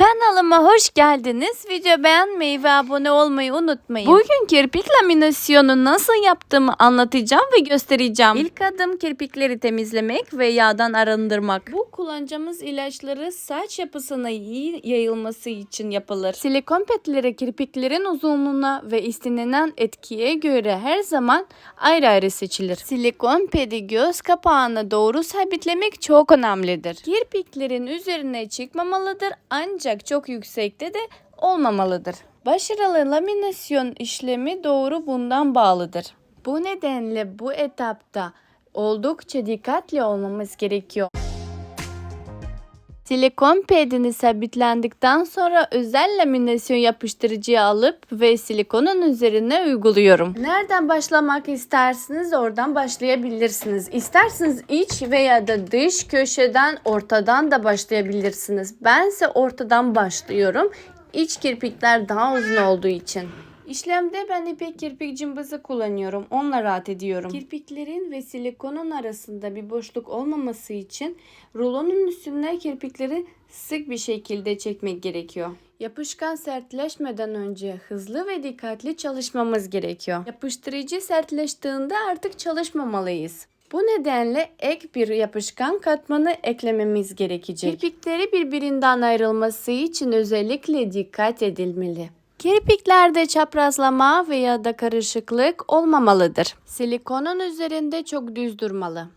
Kanalıma hoş geldiniz. Video beğenmeyi ve abone olmayı unutmayın. Bugün kirpik laminasyonu nasıl yaptığımı anlatacağım ve göstereceğim. İlk adım kirpikleri temizlemek ve yağdan arındırmak. Bu kullanacağımız ilaçları saç yapısına iyi yayılması için yapılır. Silikon petleri kirpiklerin uzunluğuna ve istenilen etkiye göre her zaman ayrı ayrı seçilir. Silikon pedi göz kapağını doğru sabitlemek çok önemlidir. Kirpiklerin üzerine çıkmamalıdır ancak çok yüksekte de olmamalıdır. Başarılı laminasyon işlemi doğru bundan bağlıdır. Bu nedenle bu etapta oldukça dikkatli olmamız gerekiyor. Silikon pedini sabitlendikten sonra özel laminasyon yapıştırıcıyı alıp ve silikonun üzerine uyguluyorum. Nereden başlamak isterseniz oradan başlayabilirsiniz. İsterseniz iç veya da dış köşeden ortadan da başlayabilirsiniz. Bense ortadan başlıyorum. İç kirpikler daha uzun olduğu için. İşlemde ben ipek kirpik cımbızı kullanıyorum. Onunla rahat ediyorum. Kirpiklerin ve silikonun arasında bir boşluk olmaması için rulonun üstüne kirpikleri sık bir şekilde çekmek gerekiyor. Yapışkan sertleşmeden önce hızlı ve dikkatli çalışmamız gerekiyor. Yapıştırıcı sertleştiğinde artık çalışmamalıyız. Bu nedenle ek bir yapışkan katmanı eklememiz gerekecek. Kirpikleri birbirinden ayrılması için özellikle dikkat edilmeli. Kirpiklerde çaprazlama veya da karışıklık olmamalıdır. Silikonun üzerinde çok düz durmalı.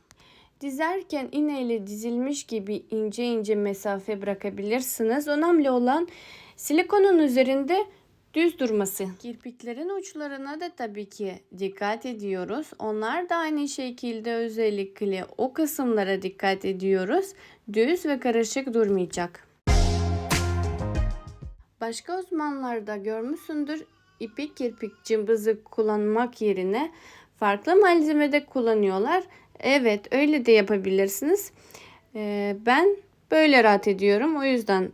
Dizerken iğneyle dizilmiş gibi ince ince mesafe bırakabilirsiniz. Önemli olan silikonun üzerinde düz durması. Kirpiklerin uçlarına da tabii ki dikkat ediyoruz. Onlar da aynı şekilde özellikle o kısımlara dikkat ediyoruz. Düz ve karışık durmayacak. Başka uzmanlarda görmüşsündür ipek kirpik cımbızı kullanmak yerine farklı malzemede kullanıyorlar. Evet öyle de yapabilirsiniz. Ee, ben böyle rahat ediyorum. O yüzden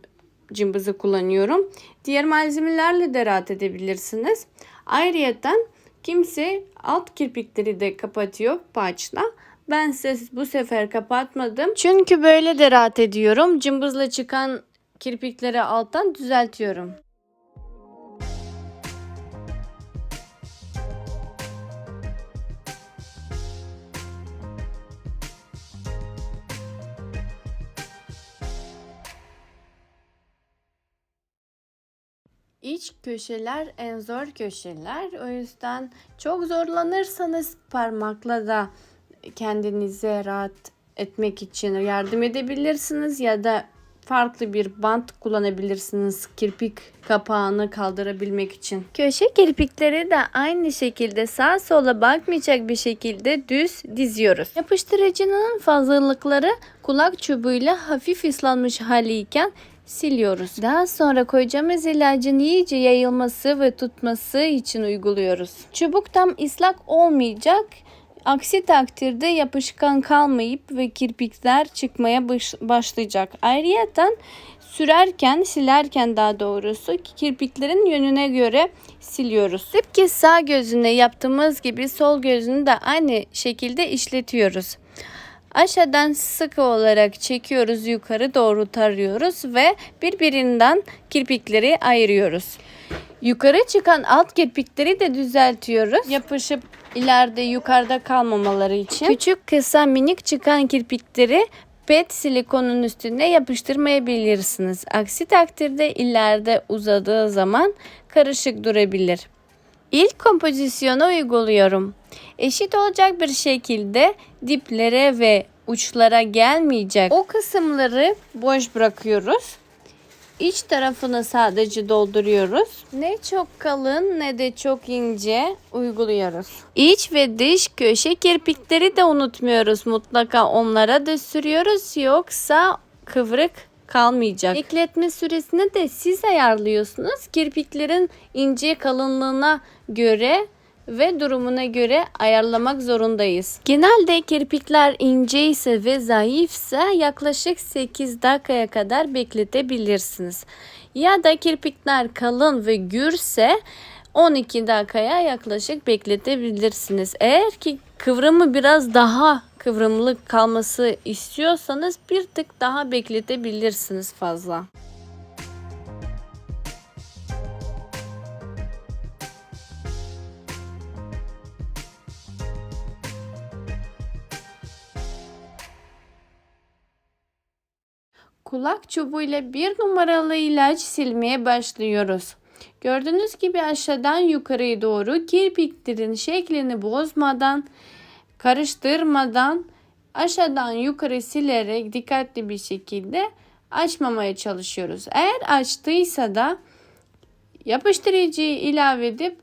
cımbızı kullanıyorum. Diğer malzemelerle de rahat edebilirsiniz. Ayrıyeten kimse alt kirpikleri de kapatıyor paçla. Ben size bu sefer kapatmadım. Çünkü böyle de rahat ediyorum. Cımbızla çıkan kirpikleri alttan düzeltiyorum. İç köşeler en zor köşeler. O yüzden çok zorlanırsanız parmakla da kendinize rahat etmek için yardım edebilirsiniz ya da farklı bir bant kullanabilirsiniz kirpik kapağını kaldırabilmek için. Köşe kirpikleri de aynı şekilde sağ sola bakmayacak bir şekilde düz diziyoruz. Yapıştırıcının fazlalıkları kulak çubuğuyla hafif ıslanmış haliyken siliyoruz. Daha sonra koyacağımız ilacın iyice yayılması ve tutması için uyguluyoruz. Çubuk tam ıslak olmayacak. Aksi takdirde yapışkan kalmayıp ve kirpikler çıkmaya başlayacak. Ayrıyeten sürerken, silerken daha doğrusu kirpiklerin yönüne göre siliyoruz. Tıpkı sağ gözüne yaptığımız gibi sol gözünü de aynı şekilde işletiyoruz. Aşağıdan sıkı olarak çekiyoruz yukarı doğru tarıyoruz ve birbirinden kirpikleri ayırıyoruz. Yukarı çıkan alt kirpikleri de düzeltiyoruz. Yapışıp ileride yukarıda kalmamaları için. Küçük kısa minik çıkan kirpikleri pet silikonun üstüne yapıştırmayabilirsiniz. Aksi takdirde ileride uzadığı zaman karışık durabilir. İlk kompozisyonu uyguluyorum. Eşit olacak bir şekilde diplere ve uçlara gelmeyecek o kısımları boş bırakıyoruz. İç tarafını sadece dolduruyoruz. Ne çok kalın ne de çok ince uyguluyoruz. İç ve dış köşe kirpikleri de unutmuyoruz. Mutlaka onlara da sürüyoruz yoksa kıvrık kalmayacak. Bekletme süresini de siz ayarlıyorsunuz. Kirpiklerin ince kalınlığına göre ve durumuna göre ayarlamak zorundayız. Genelde kirpikler ince ise ve zayıfsa yaklaşık 8 dakikaya kadar bekletebilirsiniz. Ya da kirpikler kalın ve gürse 12 dakikaya yaklaşık bekletebilirsiniz. Eğer ki kıvrımı biraz daha kıvrımlı kalması istiyorsanız bir tık daha bekletebilirsiniz fazla. Kulak çubuğu bir numaralı ilaç silmeye başlıyoruz. Gördüğünüz gibi aşağıdan yukarıya doğru kirpiklerin şeklini bozmadan, karıştırmadan aşağıdan yukarı silerek dikkatli bir şekilde açmamaya çalışıyoruz. Eğer açtıysa da yapıştırıcıyı ilave edip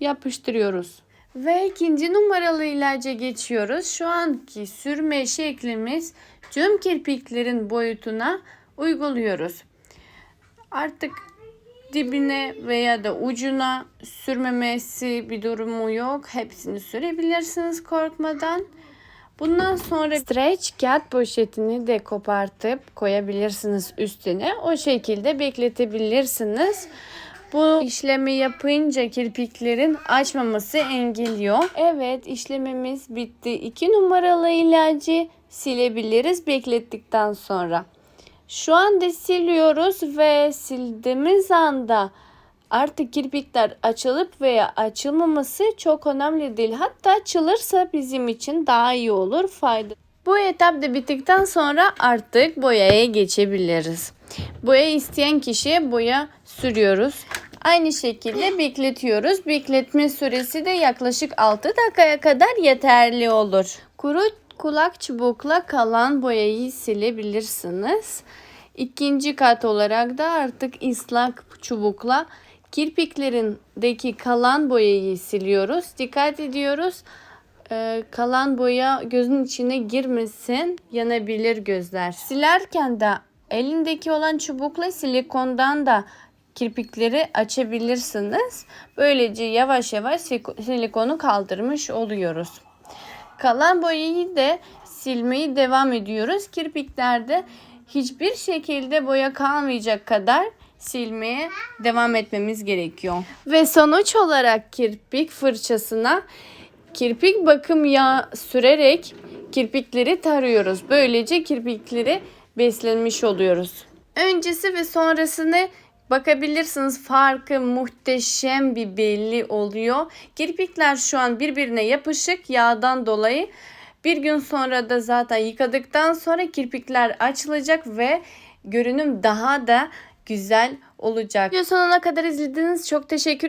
yapıştırıyoruz. Ve ikinci numaralı ilaca geçiyoruz. Şu anki sürme şeklimiz tüm kirpiklerin boyutuna uyguluyoruz. Artık dibine veya da ucuna sürmemesi bir durumu yok. Hepsini sürebilirsiniz korkmadan. Bundan sonra streç kağıt poşetini de kopartıp koyabilirsiniz üstüne. O şekilde bekletebilirsiniz. Bu işlemi yapınca kirpiklerin açmaması engelliyor. Evet işlemimiz bitti. 2 numaralı ilacı silebiliriz beklettikten sonra. Şu anda siliyoruz ve sildiğimiz anda artık kirpikler açılıp veya açılmaması çok önemli değil. Hatta açılırsa bizim için daha iyi olur fayda. Bu etap da bittikten sonra artık boyaya geçebiliriz. Boya isteyen kişiye boya sürüyoruz. Aynı şekilde bekletiyoruz. Bekletme süresi de yaklaşık 6 dakikaya kadar yeterli olur. Kuru kulak çubukla kalan boyayı silebilirsiniz. İkinci kat olarak da artık ıslak çubukla kirpiklerindeki kalan boyayı siliyoruz. Dikkat ediyoruz. Ee, kalan boya gözün içine girmesin, yanabilir gözler. Silerken de elindeki olan çubukla silikondan da kirpikleri açabilirsiniz. Böylece yavaş yavaş silikonu kaldırmış oluyoruz. Kalan boyayı da silmeyi devam ediyoruz. Kirpiklerde hiçbir şekilde boya kalmayacak kadar silmeye devam etmemiz gerekiyor. Ve sonuç olarak kirpik fırçasına kirpik bakım yağı sürerek kirpikleri tarıyoruz. Böylece kirpikleri beslenmiş oluyoruz. Öncesi ve sonrasını bakabilirsiniz. Farkı muhteşem bir belli oluyor. Kirpikler şu an birbirine yapışık yağdan dolayı. Bir gün sonra da zaten yıkadıktan sonra kirpikler açılacak ve görünüm daha da güzel olacak. Video sonuna kadar izlediğiniz çok teşekkür